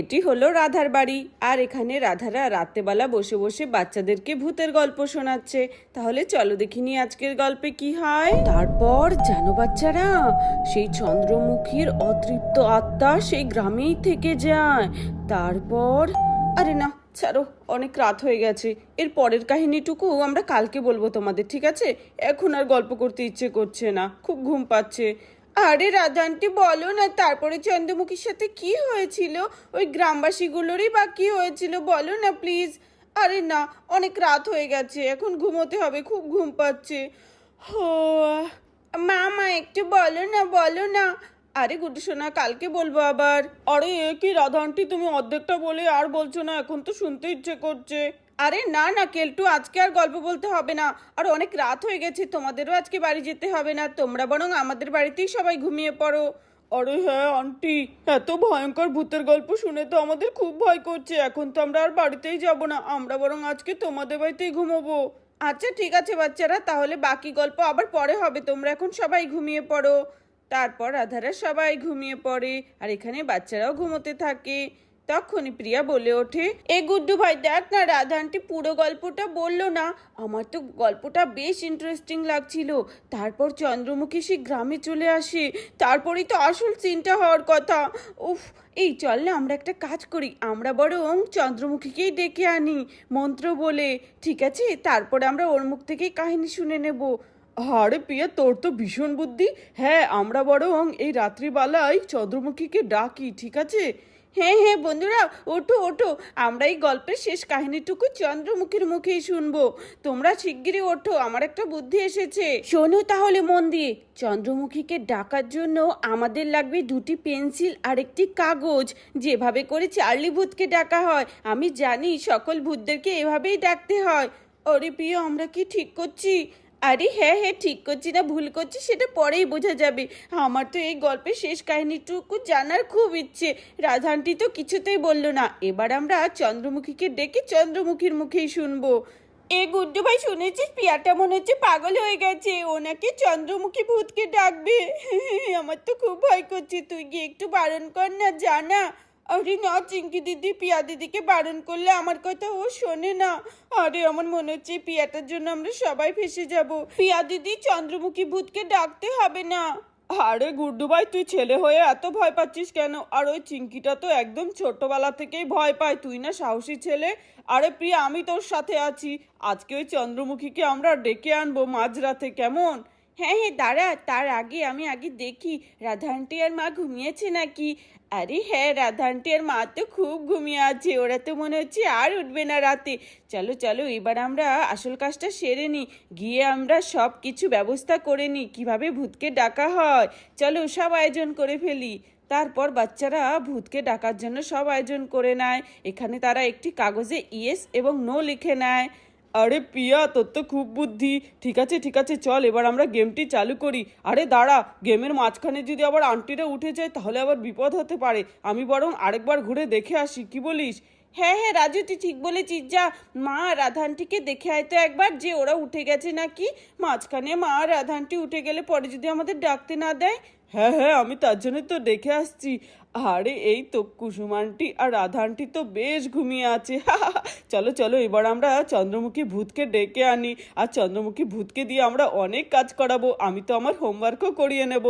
এটি হলো রাধার বাড়ি। আর এখানে রাধারা রাত্রেবেলা বসে বসে বাচ্চাদেরকে ভূতের গল্প শোনাচ্ছে। তাহলে চলো দেখিনি আজকের গল্পে কি হয়? তারপর জানো বাচ্চারা, সেই চন্দ্রমুখীর অতৃপ্ত আত্মা সেই গ্রামেই থেকে যায়। তারপর, আরে না, ছাড়ো, অনেক রাত হয়ে গেছে। এর পরের কাহিনীটুকু আমরা কালকে বলব তোমাদের, ঠিক আছে? এখন আর গল্প করতে ইচ্ছে করছে না, খুব ঘুম পাচ্ছে। আরে রাধানটি, বলো না, তারপরে চন্দ্রমুখীর সাথে কি হয়েছিল? ওই গ্রামবাসীগুলোরই বা কি হয়েছিল? বলো না প্লিজ আরে না, অনেক রাত হয়ে গেছে, এখন ঘুমোতে হবে, খুব ঘুম পাচ্ছে। হো মা মা একটু বলো না বলো না। আরে গুড্ডু সোনা, কালকে বলব আবার। আরে এ কি রাধানটি, তুমি অর্ধেকটা বলে আর বলছো না, এখন তো শুনতে ইচ্ছে করছে। আরে না না, কেলটু, আজকে আর গল্প বলতে হবে না। আর অনেক রাত হয়ে গেছে, তোমাদেরও আজকে বাড়ি যেতে হবে না। তোমরা বরং আমাদের বাড়িতেই সবাই ঘুমিয়ে পড়ো। আরে হ্যাঁ আন্টি, এত ভয়ঙ্কর ভূতের গল্প শুনে তো আমাদের খুব ভয় করছে। এখন তো আমরা আর বাড়িতেই যাব না। আমরা বরং আজকে তোমাদের বাড়িতেই ঘুমোবো। আচ্ছা ঠিক আছে বাচ্চারা, তাহলে বাকি গল্প আবার পরে হবে। তোমরা এখন সবাই ঘুমিয়ে পড়ো। তারপর রাধারা সবাই ঘুমিয়ে পড়ে। আর এখানে বাচ্চারাও ঘুমোতে থাকে। তখনই প্রিয়া বলে ওঠে, এ গুড্ডু ভাই, দেখ না রাধা আন্টি পুরো গল্পটা বলল না। আমার তো গল্পটা বেশ ইন্টারেস্টিং লাগছিল। তারপর চন্দ্রমুখী সে গ্রামে চলে আসে। তারপরেই তো আসল সিনটা হওয়ার কথা। উফ, এই চল না আমরা একটা কাজ করি। আমরা বরং চন্দ্রমুখীকেই ডেকে আনি। মন্ত্র বলে, ঠিক আছে, তারপরে আমরা ওর মুখ থেকেই কাহিনী শুনে নেব। আরে প্রিয়া, তোর তো ভীষণ বুদ্ধি। হ্যাঁ আমরা বরং এই রাত্রিবেলায় চন্দ্রমুখীকে ডাকি, ঠিক আছে? হ্যাঁ হ্যাঁ বন্ধুরা, ওঠো ওঠো। আমরা এই গল্পের শেষ কাহিনীটুকু চন্দ্রমুখীর মুখেই শুনব। তোমরা শিগগিরই ওঠো, আমার একটা বুদ্ধি এসেছে। শোনো তাহলে মন দিয়ে। চন্দ্রমুখীকে ডাকার জন্য আমাদের লাগবে দুটি পেন্সিল আর একটি কাগজ। যেভাবে করে চার্লি ভূতকে ডাকা হয়, আমি জানি সকল ভূতদেরকে এভাবেই ডাকতে হয়। আরে প্রিয়, আমরা কি ঠিক করছি? আরে হ্যাঁ হ্যাঁ ঠিক করছি না, ভুল করছি, সেটা পরেই বোঝা যাবে। আমার তো এই গল্পের শেষ কাহিনীটুকু জানার খুব ইচ্ছে। রাধানটি তো কিছুতেই বলল না। এবার আমরা চন্দ্রমুখীকে ডেকে চন্দ্রমুখীর মুখেই শুনব। এ গুড্ডু ভাই, শুনেছিস? পিয়াটা মনে হচ্ছে পাগল হয়ে গেছে। ওনাকে চন্দ্রমুখী ভূতকে ডাকবে। আমার তো খুব ভয় করছে। তুই গিয়ে একটু বারণ কর না, জানা। আরে না, চিঙ্কি দিদি, পিয়া দিদিকে বারণ করলে আমার কথা ও শোনে না। আরে, আমার মনে হচ্ছে পিয়াটার জন্য আমরা সবাই ফেসে যাব। পিয়া দিদি, চন্দ্রমুখী ভূতকে ডাকতে হবে না। আরে গুড্ডু ভাই, তুই ছেলে হয়ে এত ভয় পাচ্ছিস কেন? আর ওই চিঙ্কিটা তো একদম ছোটবেলা থেকেই ভয় পায়। তুই না সাহসী ছেলে। আরে প্রিয়া, আমি তোর সাথে আছি। আজকে ওই চন্দ্রমুখীকে আমরা ডেকে আনব মাঝরাতে, কেমন? হ্যাঁ হ্যাঁ দাঁড়া, তার আগে আমি আগে দেখি রাধা আন্টি আর মা ঘুমিয়েছে নাকি? আরে হ্যাঁ রাধা আন্টি আর মা তো খুব ঘুমিয়ে আছে, ওরা তো মনে হচ্ছে আর উঠবে না রাতে। চলো চলো, এবার আমরা আসল কাজটা সেরে নিই গিয়ে আমরা সব কিছু ব্যবস্থা করে নিই কীভাবে ভূতকে ডাকা হয়। চলো, সব আয়োজন করে ফেলি। তারপর বাচ্চারা ভূতকে ডাকার জন্য সব আয়োজন করে নেয়, এখানে তারা একটি কাগজে ইয়েস এবং নো লিখে নেয়। আরে পিয়া তোর তো খুব বুদ্ধি। ঠিক আছে ঠিক আছে চল এবার আমরা গেমটি চালু করি। আরে দাঁড়া গেমের মাঝখানে যদি আবার আন্টিরা উঠে যায় তাহলে আবার বিপদ হতে পারে। আমি বরং আরেকবার ঘুরে দেখে আসি কি বলিস? হ্যাঁ হ্যাঁ রাজু তুই ঠিক বলেছিস যা। মা রাধানটিকে দেখে আয় তো একবার যে ওরা উঠে গেছে নাকি। মাঝখানে মা রাধানটি উঠে গেলে পরে যদি আমাদের ডাকতে না দেয়। হ্যাঁ হ্যাঁ আমি তার জন্য তো দেখে আসছি। আরে এই তো কুসুম কুসুমানটি আর রাধা রাধানটি তো বেশ ঘুমিয়ে আছে। চলো চলো এবার আমরা চন্দ্রমুখী ভূতকে ডেকে আনি আর চন্দ্রমুখী ভূতকে দিয়ে আমরা অনেক কাজ করাবো। আমি তো আমার হোমওয়ার্কও করিয়ে নেব।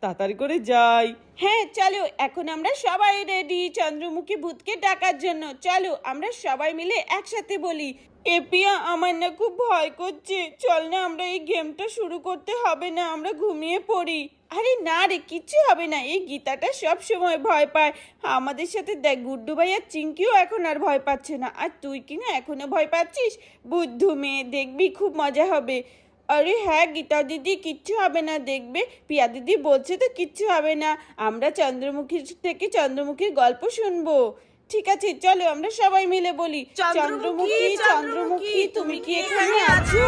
তাড়াতাড়ি করে যাই। হ্যাঁ চলো এখন আমরা সবাই রেডি চন্দ্রমুখী ভূতকে ডাকার জন্য। চলো আমরা সবাই মিলে একসাথে বলি। এপিয়া আমার না খুব ভয় করছে। চল না আমরা এই গেমটা শুরু করতে হবে না আমরা ঘুমিয়ে পড়ি। আরে না রে কিচ্ছু হবে না। এই গীতাটা সব সময় ভয় পায়। আমাদের সাথে দেখ গুড্ডু ভাই আর চিঙ্কিও এখন আর ভয় পাচ্ছে না। আর তুই কি না এখনও ভয় পাচ্ছিস? বুদ্ধু মেয়ে দেখবি খুব মজা হবে। আরে হ্যাঁ গীতা দিদি কিচ্ছু হবে না দেখবে? পিয়া দিদি বলছে তো কিচ্ছু হবে না। আমরা চন্দ্রমুখীর থেকে চন্দ্রমুখীর গল্প শুনব। ঠিক আছে চলো আমরা সবাই মিলে বলি চন্দ্রমুখী চন্দ্রমুখী তুমি কি এখানে আছো?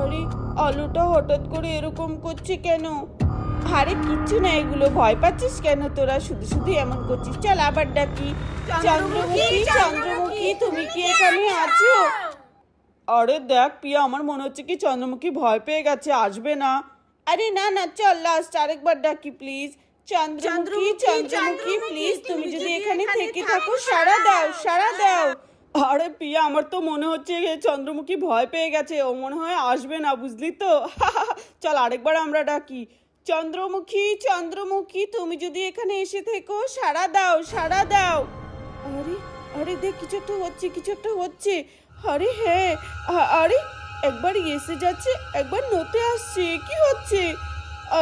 আরে আলুটা হঠাৎ করে এরকম করছে কেন? আরে কিচ্ছু না এগুলো ভয় পাচ্ছিস কেন? তোরা শুধু শুধু এমন করছিস। চল আবার ডাকি। চন্দ্রমুখী চন্দ্রমুখী তুমি কি এখানে আছো? আরে দেখ পিয়া আমার মনে হচ্ছে কি চন্দ্রমুখী ভয় পেয়ে গেছে আসবে না। আরে না না চল লাস্ট আরেকবার ডাকি প্লিজ চন্দ্রমুখী চন্দ্রমুখী প্লিজ তুমি যদি এখানে থেকে থাকো সারা দাও সারা দাও। আরে পিয়া আমার তো মনে হচ্ছে চন্দ্রমুখী ভয় পেয়ে গেছে ও মনে হয় আসবে না বুঝলি তো? চল আরেকবার আমরা ডাকি। চন্দ্রমুখী চন্দ্রমুখী, তুমি যদি এখানে এসে থেকো সারা দাও সারা দাও। আরে আরে দেখ, কিছু একটা হচ্ছে, কিছু একটা হচ্ছে। আরে হ্যাঁ আরে, একবার এসে যাচ্ছে, একবার নতে আসছে কি হচ্ছে?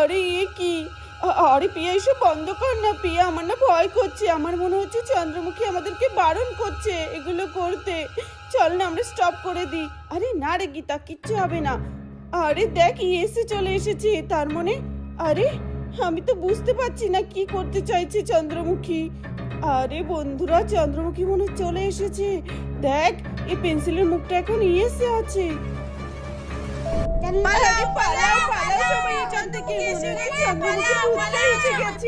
আরে, এ কি? আরে পিয়া, এসব বন্ধ কর না, পিয়া, আমার না ভয় করছে, আমার মনে হচ্ছে চন্দ্রমুখী আমাদেরকে বারণ করছে এগুলো করতে। চল না, আমরা স্টপ করে দিই। আরে না রে গীতা, কিচ্ছু হবে না। আরে দেখ এসে চলে এসেছে, তার মানে আরে আমি তো বুঝতে পারছি না কি করতে চাইছে চন্দ্রমুখী। আরে বন্ধুরা চন্দ্রমুখী মনে চলে এসেছে। দেখ এই পেন্সিলের মুখটা এখন ইয়েসে আছে। পালাও, পালাও, পালাও সবাই এখান থেকে। মনে হচ্ছে চন্দ্রমুখী ভূতটা এসে গেছে।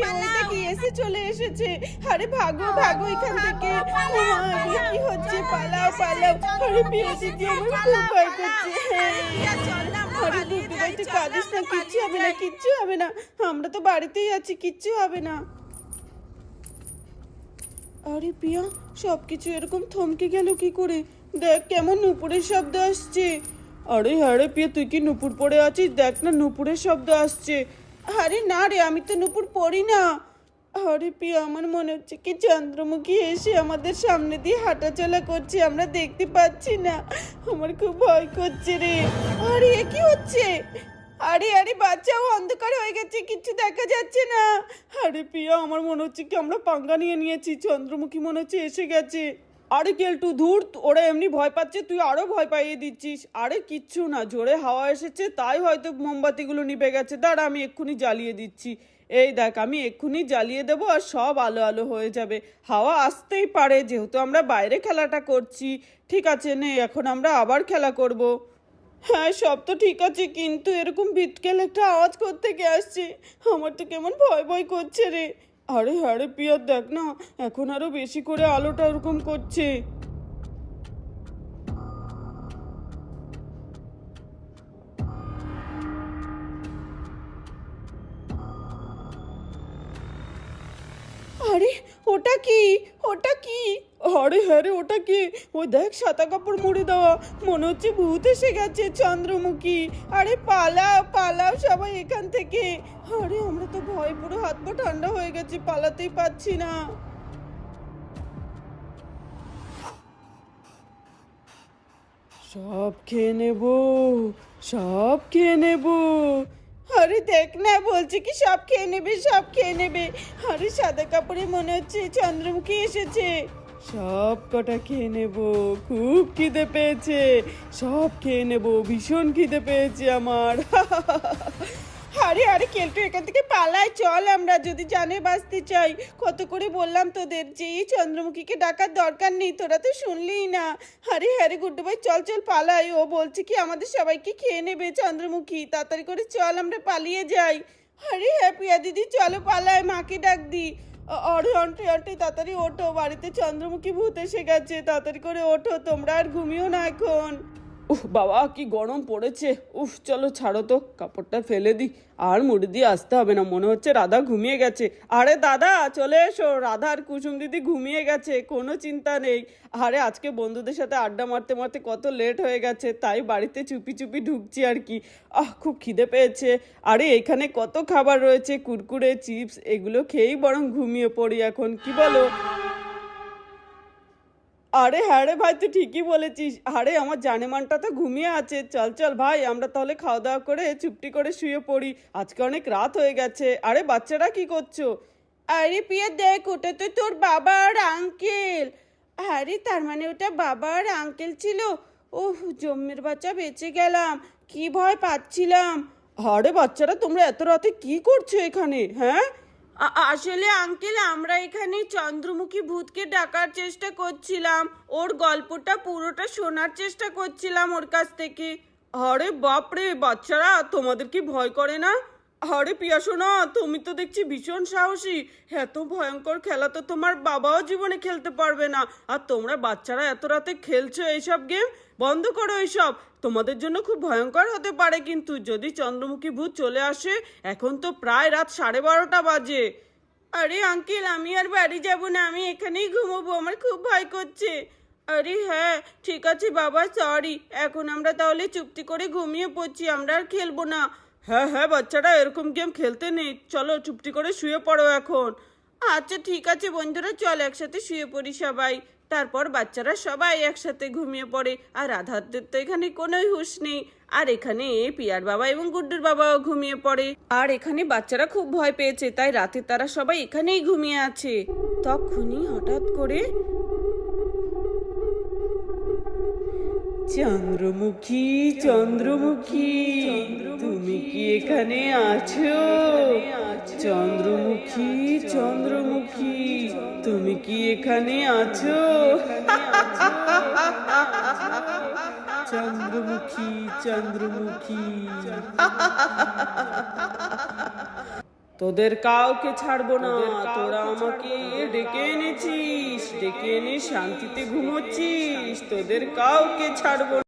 এসে চলে এসেছে। আরে ভাগো ভাগো এখান থেকে। কি হচ্ছে? পালাও পালাও। আরে প্রিয় দিদি আমার খুব ভয় করছে? আরে তুই কাঁদিস না, কিচ্ছু হবে না, কিচ্ছু হবে না। আমরা তো বাড়িতেই আছি, কিচ্ছু হবে না। আরে পিয়া সব কিছু এরকম থমকে গেল কি করে? দেখ কেমন নুপুরের শব্দ আসছে। আরে হ্যাঁ রে পিয়া তুই কি নুপুর পরে আছিস? দেখ না, নুপুরের শব্দ আসছে। আরে না রে, আমি তো নুপুর পড়ি না। আরে পিয়া আমার মনে হচ্ছে কি চন্দ্রমুখী এসে আমাদের সামনে দিয়ে হাঁটাচলা করছে, আমরা দেখতে পাচ্ছি না। আমার খুব ভয় করছে রে। আরে, এ কি হচ্ছে? আরে আরে, বাচ্চাও অন্ধকার হয়ে গেছে, কিছু দেখা যাচ্ছে না। আরে পিয়া আমার মনে হচ্ছে কি আমরা পাঙ্গা নিয়ে নিয়েছি, চন্দ্রমুখী মনে হচ্ছে এসে গেছে। আরে কেলটু ধুর, ওরা এমনি ভয় পাচ্ছে, তুই আরও ভয় পাইয়ে দিচ্ছিস। আরে, কিচ্ছু না, জোরে হাওয়া এসেছে, তাই হয়তো মোমবাতিগুলো নিভে গেছে। দাঁড়া, আমি এক্ষুনি জ্বালিয়ে দিচ্ছি। এই দেখ, আমি এক্ষুনি জ্বালিয়ে দেবো আর সব আলো আলো হয়ে যাবে। হাওয়া আসতেই পারে, যেহেতু আমরা বাইরে খেলাটা করছি। ঠিক আছে, নে, এখন আমরা আবার খেলা করব। হ্যাঁ সব তো ঠিক আছে, কিন্তু এরকম বিটকেল একটা আওয়াজ করতে গিয়ে আসছে? আমার তো কেমন ভয় ভয় করছে রে। আরে হ্যাঁ রে পিয়ার, দেখ না, এখন আরও বেশি করে আলোটা ওরকম করছে। ওটা কি? ওটা কি? আরে হ্যাঁ ওটা কি? ওই দেখ, সাদা কাপড় মুড়ে দেওয়া। মনে হচ্ছে ভূত এসে গেছে চন্দ্রমুখী। আরে, পালাও পালাও সবাই এখান থেকে। আরে, আমরা তো ভয় পুরো হাত পা ঠান্ডা হয়ে গেছে, পালাতেই পাচ্ছি না। সব খেয়ে নেব, সব খেয়ে নেব। আরে দেখ না, বলছে কি সব খেয়ে নেবে, সব খেয়ে নেবে। আরে সাদা কাপড়ে মনে হচ্ছে চন্দ্রমুখী এসেছে। সব কটা খেয়ে নেব, খুব খিদে পেয়েছে। সব খেয়ে নেব, ভীষণ খিদে পেয়েছে আমার। আরে আরে কেলটু এখান থেকে পালাই চল আমরা যদি জানে বাঁচতে চাই। কত করে বললাম তোদের যে এই চন্দ্রমুখীকে ডাকার দরকার নেই, তোরা তো শুনলিই না। আরে হ্যারে গুড্ডু ভাই, চল চল, পালাই। ও বলছে কি আমাদের সবাইকে খেয়ে নেবে চন্দ্রমুখী। তাড়াতাড়ি করে চল, আমরা পালিয়ে যাই। আরে হ্যাঁ পিয়া দিদি, চলো, পালাই। মাকে ডাক দি। আরে আন্টি আন্টি তাড়াতাড়ি ওঠো। বাড়িতে চন্দ্রমুখী ভূত এসে গেছে। তাড়াতাড়ি করে ওঠো, তোমরা আর ঘুমিও না এখন। উফ, বাবা, কি গরম পড়েছে। উফ, চলো, ছাড়ো তো, কাপড়টা ফেলে দিই। আর মুড়ি দিয়ে আসতে হবে না, মনে হচ্ছে রাধা ঘুমিয়ে গেছে। আরে দাদা, চলে এসো রাধা আর কুসুম দিদি ঘুমিয়ে গেছে, কোনো চিন্তা নেই। আরে, আজকে বন্ধুদের সাথে আড্ডা মারতে মারতে কত লেট হয়ে গেছে, তাই বাড়িতে চুপি চুপি ঢুকছি আর কি। আহ, খুব খিদে পেয়েছে। আরে, এখানে কত খাবার রয়েছে, কুরকুরে, চিপস, এগুলো খেয়েই বরং ঘুমিয়ে পড়ি এখন, কি বলো? আরে হ্যাঁ রে ভাই, তুই ঠিকই বলেছিস। আরে, আমার জানেমানটা তো ঘুমিয়ে আছে। চল চল ভাই, আমরা তাহলে খাওয়া দাওয়া করে চুপটি করে শুয়ে পড়ি। আজকে অনেক রাত হয়ে গেছে। আরে, বাচ্চারা কি করছ? আরে পিয়া, দেখ, ওটা তো তোর বাবা আর আঙ্কেল আরে, তার মানে ওটা বাবা আর আঙ্কেল ছিল? ওহ জম্মের বাচ্চা বেঁচে গেলাম। কি ভয় পাচ্ছিলাম। আরে, বাচ্চারা, তোমরা এত রাতে কি করছ এখানে হ্যাঁ? আসলে আঙ্কেল, আমরা এখানে চন্দ্রমুখী ভূতকে ডাকার চেষ্টা করছিলাম। ওর গল্পটা পুরোটা শোনার চেষ্টা করছিলাম ওর কাছ থেকে। আরে বাপরে, বাচ্চারা, তোমাদের কি ভয় করে না? আরে পিয়া শোনা তুমি তো দেখছি ভীষণ সাহসী। এত ভয়ঙ্কর খেলা তো তোমার বাবাও জীবনে খেলতে পারবে না। আর তোমরা বাচ্চারা এত রাতে খেলছো এইসব গেম? বন্ধ করো এইসব। তোমাদের জন্য খুব ভয়ঙ্কর হতে পারে কিন্তু যদি চন্দ্রমুখী ভূত চলে আসে, এখন তো প্রায় রাত সাড়ে বারোটা বাজে। আরে আঙ্কেল, আমি আর বাড়ি যাব না, আমি এখানেই ঘুমোবো, আমার খুব ভয় করছে। আরে হ্যাঁ ঠিক আছে বাবা সরি এখন আমরা তাহলে চুপটি করে ঘুমিয়ে পড়ছি, আমরা আর খেলব না। হ্যাঁ হ্যাঁ বাচ্চারা, এরকম গেম খেলতে নেই। চলো, চুপটি করে শুয়ে পড়ো এখন। আচ্ছা ঠিক আছে বন্ধুরা, চল একসাথে শুয়ে পড়ি সবাই। তারপর বাচ্চারা সবাই একসাথে ঘুমিয়ে পড়ে। আর রাধাদের তো এখানে কোনোই হুঁশ নেই। আর এখানে পিয়ার বাবা এবং গুড্ডুর বাবাও ঘুমিয়ে পড়ে। আর এখানে বাচ্চারা খুব ভয় পেয়েছে, তাই রাতে তারা সবাই এখানেই ঘুমিয়ে আছে। তখনই হঠাৎ করে চন্দ্রমুখী চন্দ্রমুখী তুমি কি এখানে আছো? চন্দ্রমুখী চন্দ্রমুখী তুমি কি এখানে আছো? চন্দ্রমুখী চন্দ্রমুখী। তোদের কাউকে ছাড়বো না তোরা আমাকে ডেকে এনেছিস ডেকে এনে শান্তিতে ঘুমোচ্ছিস তোদের কাউকে ছাড়বো না।